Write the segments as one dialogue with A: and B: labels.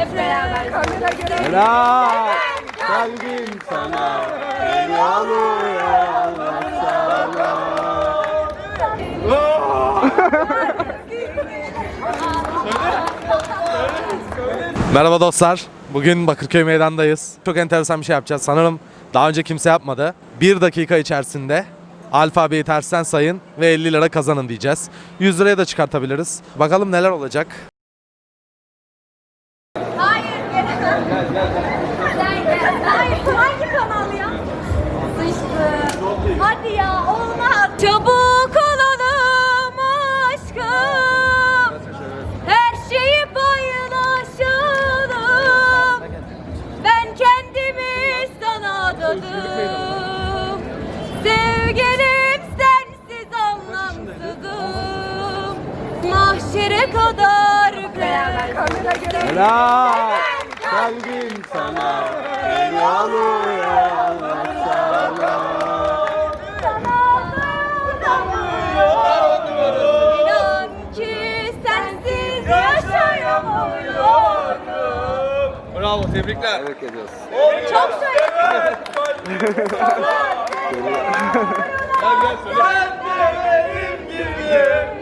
A: Hep beraber. Kamera göre.
B: Helal. Kalbim sana. Sana. Merhaba dostlar. Bugün Bakırköy meydandayız. Çok enteresan bir şey yapacağız. Sanırım daha önce kimse yapmadı. Bir dakika içerisinde alfabeyi tersten sayın ve 50 lira kazanın diyeceğiz. 100 liraya da çıkartabiliriz. Bakalım neler olacak.
A: Olmaz. Çabuk olalım aşkım. Her şeyi paylaşalım. Ben kendimi sana adadım. Sevgilim sensiz anlamsızım. Mahşere kadar beraber.
B: Helal. Kalbim sana. Beni alıyor Bravo, tebrikler. Tebrik ediyoruz.
A: Çok söyledim. Sevgilim,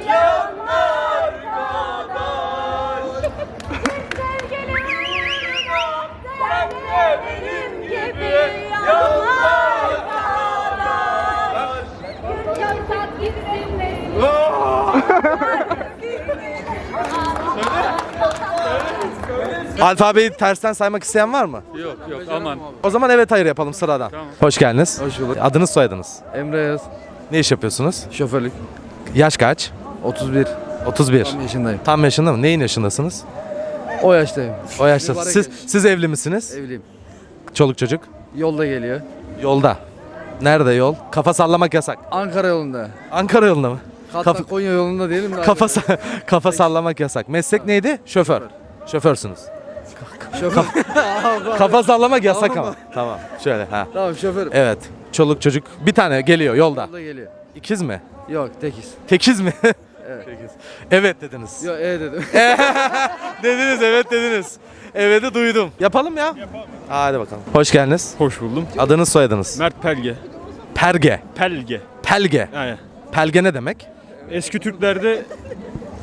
B: Alfabeyi tersten saymak isteyen var mı?
C: Yok yok aman.
B: O zaman evet hayır yapalım sıradan. Hoş geldiniz.
D: Hoş bulduk.
B: Adınız soyadınız.
D: Emre Yaz,
B: Ne iş yapıyorsunuz?
D: şoförlük.
B: Yaş kaç?
D: 31
B: 31.
D: yaşındayım.
B: Tam yaşında mı? Neyin yaşındasınız?
D: O yaştayım.
B: O yaşta.
D: Mübarek
B: Siz,
D: yaş.
B: siz evli misiniz?
D: Evliyim.
B: Çoluk çocuk?
D: Yolda geliyor.
B: Yolda. Nerede yol? Kafa sallamak yasak.
D: Ankara yolunda.
B: Ankara yolunda mı?
D: Hatta
B: Kafa-
D: Konya yolunda diyelim de.
B: Kafa, sa- kafa sallamak yasak. Meslek neydi? Şoför. Şoförsünüz.
D: Şoför.
B: Kafa sallamak yasak ama. Tamam. Şöyle ha.
D: tamam şoförüm.
B: Evet. Çoluk çocuk. Bir tane geliyor yolda.
D: Yolda geliyor.
B: İkiz mi?
D: Yok tekiz.
B: Tekiz mi?
D: Evet.
B: Tekiz. Evet dediniz.
D: Yok e dedim.
B: dediniz evet dediniz. Evet'i duydum. Yapalım ya. Yapalım. Hadi bakalım. Hoş geldiniz.
C: Hoş buldum.
B: Adınız soyadınız.
C: Mert Pelge.
B: Perge.
C: Pelge.
B: Pelge.
C: Yani
B: Pelge ne demek?
C: eski Türklerde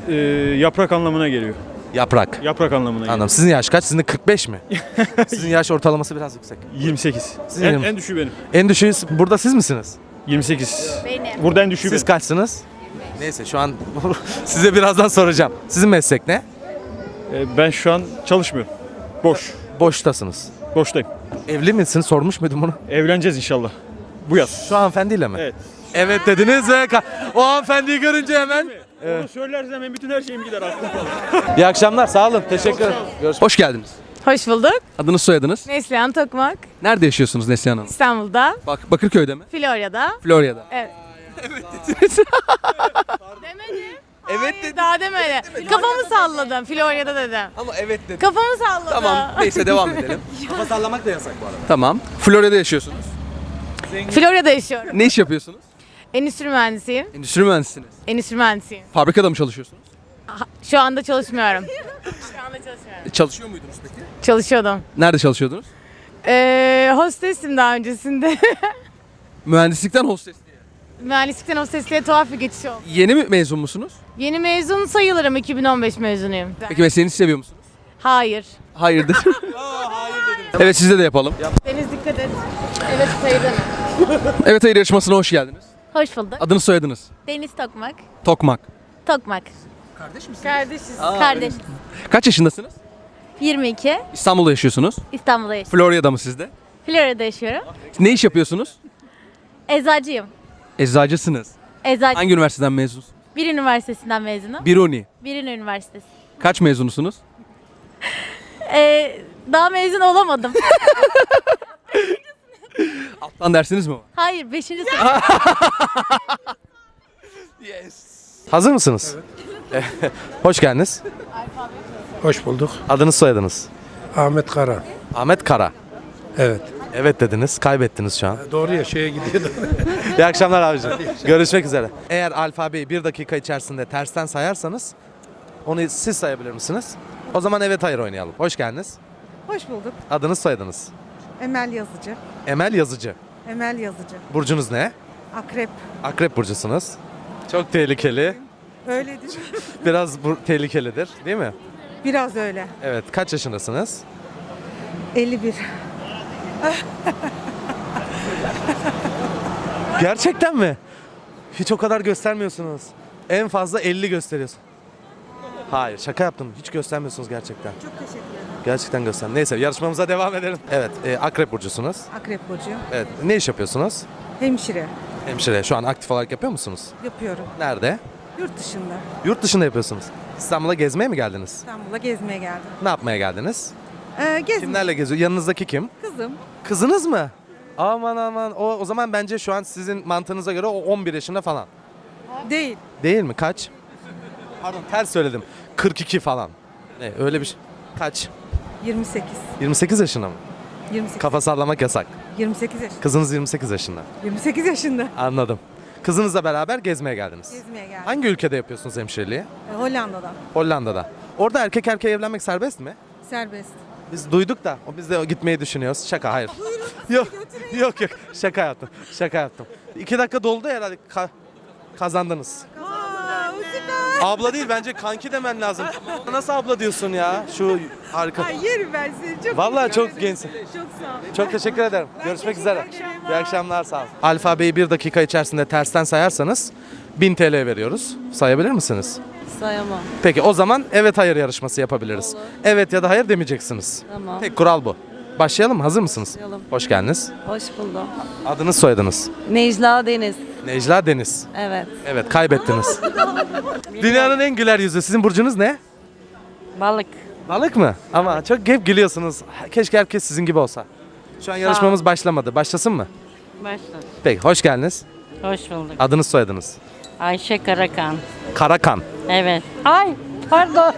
C: e, yaprak anlamına geliyor.
B: Yaprak.
C: Yaprak anlamına geliyor.
B: Anladım. Sizin yaş kaç? Sizin de 45 mi? Sizin yaş ortalaması biraz yüksek.
C: 28.
B: Sizin
C: En, en düşüğü benim.
B: En düşüğü burada siz misiniz?
C: 28.
A: Benim.
C: Burada en düşüğü
B: Siz
C: benim.
B: kaçsınız? Neyse şu an size birazdan soracağım. Sizin meslek ne?
C: E, ben şu an çalışmıyorum. Boş.
B: Boştasınız.
C: Boştayım.
B: Evli misiniz? Sormuş muydum bunu?
C: Evleneceğiz inşallah. Bu yaz.
B: Şu hanımefendiyle mi?
C: Evet.
B: Evet dediniz ve ka- o hanımefendiyi görünce hemen.
C: Onu söylersen hemen bütün her şeyim gider aklım falan.
B: İyi akşamlar. Sağ olun. Teşekkür ederim. Görüşmek
D: Hoş geldiniz.
E: Hoş bulduk.
D: Adınız soyadınız?
E: Neslihan Tokmak.
D: Nerede yaşıyorsunuz Neslihan Hanım?
E: İstanbul'da.
D: Bak Bakırköy'de mi?
E: Florya'da.
D: Florya'da.
E: Evet.
D: dediniz.
E: Demedim.
D: Evet dedim.
E: Daha demedim. Kafamı salladım. Florya'da dedim.
D: Ama evet dedim.
E: Kafamı salladım.
D: Tamam neyse devam edelim.
B: Kafa sallamak da yasak bu arada.
D: tamam. Florya'da yaşıyorsunuz.
E: Florya'da yaşıyorum.
D: Ne iş yapıyorsunuz?
E: Endüstri mühendisiyim.
D: Endüstri mühendisiniz.
E: Endüstri mühendisiyim.
D: Fabrikada mı çalışıyorsunuz?
E: Ha- Şu anda çalışmıyorum. Şu anda çalışmıyorum.
D: Çalışıyor muydunuz peki?
E: Çalışıyordum.
D: Nerede çalışıyordunuz?
E: Ee, hostesim daha öncesinde.
D: Mühendislikten hostes diye.
E: Mühendislikten hostesliğe tuhaf bir geçiş oldu.
D: Yeni mi mezun musunuz?
E: Yeni mezun sayılırım. 2015 mezunuyum.
D: Peki mesleğinizi seviyor musunuz?
E: Hayır.
D: Hayırdır? evet sizde de yapalım.
E: Deniz dikkat et. Evet sayı deme.
D: Evet hayır yarışmasına hoş geldiniz.
F: Hoş bulduk.
D: Adınız soyadınız?
F: Deniz Tokmak.
D: Tokmak.
F: Tokmak.
E: Kardeşiz.
F: Kardeş.
D: Kaç yaşındasınız?
F: 22.
D: İstanbul'da yaşıyorsunuz.
F: İstanbul'da yaşıyorum.
D: Florya'da mı sizde?
F: Florya'da yaşıyorum.
D: Ne iş yapıyorsunuz?
F: Eczacıyım.
D: Eczacısınız.
F: Eczacı.
D: Hangi üniversiteden mezunsunuz?
F: Bir üniversitesinden mezunum.
D: Biruni.
F: Birin Üniversitesi.
D: Kaç mezunusunuz?
F: Ee, daha mezun olamadım.
D: Alttan dersiniz mi var?
F: Hayır 5. sınıf.
B: Hazır mısınız? Evet. Hoş geldiniz.
G: Hoş bulduk.
B: Adınız soyadınız.
G: Ahmet Kara.
B: Ahmet Kara.
G: Evet.
B: Evet dediniz. Kaybettiniz şu an.
G: Doğru ya şeye gidiyordu.
B: İyi akşamlar abicim. Görüşmek üzere. Eğer alfabeyi bir dakika içerisinde tersten sayarsanız onu siz sayabilir misiniz? O zaman evet hayır oynayalım. Hoş geldiniz.
H: Hoş bulduk.
B: Adınız soyadınız.
H: Emel Yazıcı.
B: Emel Yazıcı.
H: Emel Yazıcı.
B: Burcunuz ne?
H: Akrep.
B: Akrep burcusunuz. Çok tehlikeli.
H: Öyledir.
B: Biraz bu tehlikelidir değil mi?
H: Biraz öyle.
B: Evet. Kaç yaşındasınız?
H: 51.
B: Gerçekten mi? Hiç o kadar göstermiyorsunuz. En fazla 50 gösteriyorsun. Hayır şaka yaptım. Hiç göstermiyorsunuz gerçekten.
H: Çok teşekkür.
B: Gerçekten göster. Neyse yarışmamıza devam edelim. Evet e, akrep burcusunuz.
H: Akrep burcu.
B: Evet ne iş yapıyorsunuz?
H: Hemşire.
B: Hemşire şu an aktif olarak yapıyor musunuz?
H: Yapıyorum.
B: Nerede?
H: Yurt dışında.
B: Yurt dışında yapıyorsunuz. İstanbul'a gezmeye mi geldiniz?
H: İstanbul'a gezmeye geldim.
B: Ne yapmaya geldiniz?
H: Ee, gezme.
B: Kimlerle geziyor? Yanınızdaki kim?
H: Kızım.
B: Kızınız mı? Aman aman. O, o zaman bence şu an sizin mantığınıza göre o 11 yaşında falan.
H: Değil.
B: Değil mi? Kaç? Pardon ters söyledim. 42 falan. Ne öyle bir şey. Kaç?
H: 28.
B: 28 yaşında mı?
H: 28.
B: Kafa sallamak yasak.
H: 28 yaşında.
B: Kızınız 28 yaşında.
H: 28 yaşında.
B: Anladım. Kızınızla beraber gezmeye geldiniz.
H: Gezmeye geldim.
B: Hangi ülkede yapıyorsunuz hemşireliği?
H: Ee, Hollanda'da.
B: Hollanda'da. Orada erkek erkeğe evlenmek serbest mi?
H: Serbest.
B: Biz duyduk da o biz de gitmeyi düşünüyoruz. Şaka hayır. yok yok yok şaka yaptım. Şaka yaptım. İki dakika doldu herhalde Ka- kazandınız. Abla değil bence kanki demen lazım. Nasıl abla diyorsun ya? Şu harika.
H: Yerim ben seni. Çok
B: Vallahi çok gençsin.
H: Çok sağ ol.
B: Çok teşekkür ederim. Görüşmek üzere. İyi akşamlar sağ olun. Alfabeyi bir dakika içerisinde tersten sayarsanız 1000 TL veriyoruz. Sayabilir misiniz?
A: Sayamam.
B: Peki o zaman evet hayır yarışması yapabiliriz. Evet ya da hayır demeyeceksiniz.
A: Tamam.
B: Tek kural bu. Başlayalım mı? Hazır mısınız?
A: Başlayalım.
B: Hoş geldiniz.
A: Hoş buldum.
B: Adınız soyadınız.
A: Necla Deniz.
B: Necla Deniz.
A: Evet.
B: Evet kaybettiniz. Dünyanın en güler yüzü. Sizin burcunuz ne?
A: Balık.
B: Balık mı? Ama çok hep gülüyorsunuz. Keşke herkes sizin gibi olsa. Şu an yarışmamız başlamadı. Başlasın mı?
A: Başla.
B: Peki hoş geldiniz.
A: Hoş bulduk.
B: Adınız soyadınız.
A: Ayşe Karakan.
B: Karakan.
A: Evet. Ay pardon.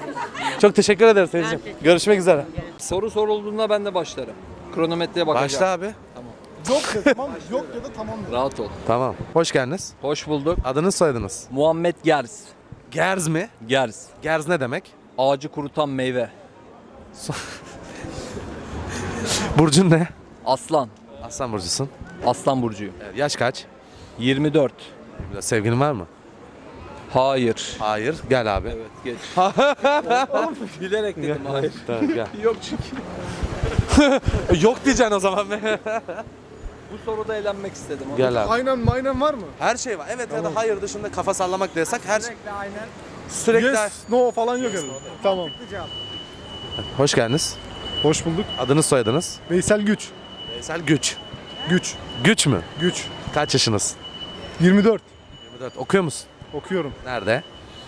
B: Çok teşekkür ederiz teyzeciğim. Görüşmek üzere.
D: Soru sorulduğunda ben de başlarım. Kronometreye bakacağım.
B: Başla abi.
D: Rahat ol.
B: Tamam. Hoş geldiniz.
D: Hoş bulduk.
B: Adınız soyadınız.
D: Muhammed Gerz.
B: Gerz mi?
D: Gerz.
B: Gerz ne demek?
D: Ağacı kurutan meyve.
B: Burcun ne?
D: Aslan.
B: Aslan burcusun.
D: Aslan burcuyum.
B: Evet, yaş kaç?
D: 24.
B: Sevgilin var mı?
D: Hayır.
B: Hayır. Gel abi.
D: Evet geç. Bilerek dedim hayır.
B: Tamam, gel.
D: Yok çünkü.
B: Yok diyeceksin o zaman.
D: Bu soruda eğlenmek istedim.
B: gel abi.
G: Aynen maynen var mı?
B: Her şey var. Evet ya da hayır dışında kafa sallamak yasak. Her Sürekli aynen. Sürekli.
G: Yes, no falan yok yani. Tamam.
B: Hoş geldiniz.
G: Hoş bulduk.
B: Adınız soyadınız?
G: Veysel Güç.
B: Veysel Güç.
G: Güç.
B: Güç mü?
G: Güç.
B: Kaç yaşınız?
G: 24.
B: 24. Okuyor musun?
G: Okuyorum.
B: Nerede?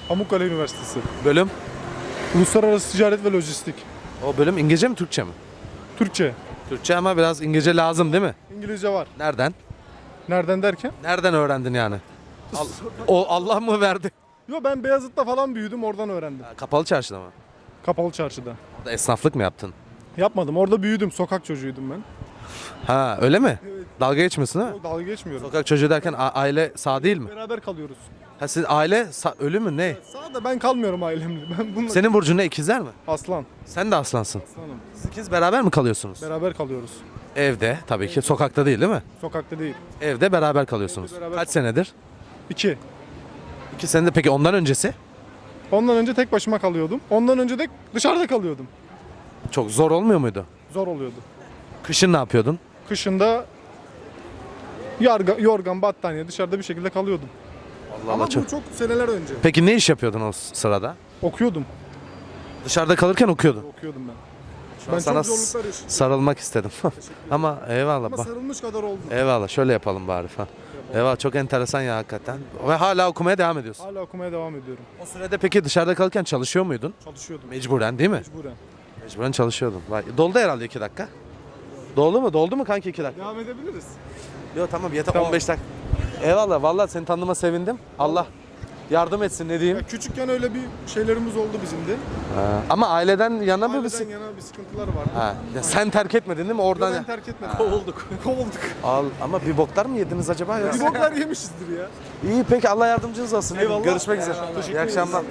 G: Pamukkale Üniversitesi.
B: Bölüm?
G: Uluslararası Ticaret ve Lojistik.
B: O bölüm İngilizce mi Türkçe mi?
G: Türkçe.
B: Türkçe ama biraz İngilizce lazım değil mi?
G: İngilizce var.
B: Nereden?
G: Nereden derken?
B: Nereden öğrendin yani? Al- o Allah mı verdi?
G: Yo ben Beyazıt'ta falan büyüdüm oradan öğrendim.
B: Kapalı çarşıda mı?
G: Kapalı çarşıda.
B: Orada esnaflık mı yaptın?
G: Yapmadım. Orada büyüdüm. Sokak çocuğuydum ben.
B: Ha öyle mi? Dalga geçmiyorsun ha?
G: Dalga geçmiyorum.
B: Sokak çocuğu derken a- aile sağ değil mi?
G: Beraber kalıyoruz.
B: Ha siz aile sağ, ölü mü ne?
G: Sağda ben kalmıyorum ailemle. Ben bununla
B: Senin burcun ne ikizler mi?
G: aslan.
B: Sen de aslansın.
G: Aslanım.
B: Siz ikiz beraber mi kalıyorsunuz?
G: Beraber kalıyoruz.
B: Evde tabii ki sokakta değil değil mi?
G: Sokakta değil.
B: Evde beraber kalıyorsunuz.
G: Evde beraber
B: Kaç
G: kal-
B: senedir?
G: İki.
B: İki senedir peki ondan öncesi?
G: Ondan önce tek başıma kalıyordum. Ondan önce de dışarıda kalıyordum.
B: Çok zor olmuyor muydu?
G: Zor oluyordu.
B: Kışın ne yapıyordun?
G: Kışında yarga, yorgan, battaniye dışarıda bir şekilde kalıyordum.
B: Allah
G: Ama
B: Allah çok.
G: bu çok seneler önce.
B: Peki ne iş yapıyordun o sırada?
G: Okuyordum.
B: Dışarıda kalırken okuyordun.
G: Okuyordum ben.
B: Şu an
G: ben
B: sana
G: çok zorluklar yaşadım.
B: sarılmak istedim. Ama eyvallah.
G: Ama
B: bak.
G: sarılmış kadar oldum.
B: Eyvallah şöyle yapalım bari falan. Eyvallah çok enteresan ya hakikaten. Ve hala okumaya devam ediyorsun.
G: Hala okumaya devam ediyorum.
B: O sürede peki dışarıda kalırken çalışıyor muydun?
G: Çalışıyordum.
B: Mecburen değil mi?
G: Mecburen.
B: Mecburen çalışıyordun. Vay. Doldu herhalde iki dakika. Doldu mu? Doldu mu kanki iki dakika?
G: Devam edebiliriz.
B: Yok tamam yeter
G: Tamam.
B: 15 dakika. Eyvallah vallahi seni tanıdığıma sevindim. Allah yardım etsin ne diyeyim.
G: Ya küçükken öyle bir şeylerimiz oldu bizim de.
B: Ha. Ama aileden yana mı
G: Aileden
B: mısın?
G: yana bir sıkıntılar vardı.
B: Ha. Ya sen terk etmedin değil mi? Oradan
G: Ben terk etmedim. Kovulduk. Kovulduk.
B: al ama bir boklar mı yediniz acaba?
G: Bir boklar yemişizdir ya.
B: İyi peki Allah yardımcınız olsun.
G: Eyvallah.
B: Görüşmek üzere. İyi akşamlar.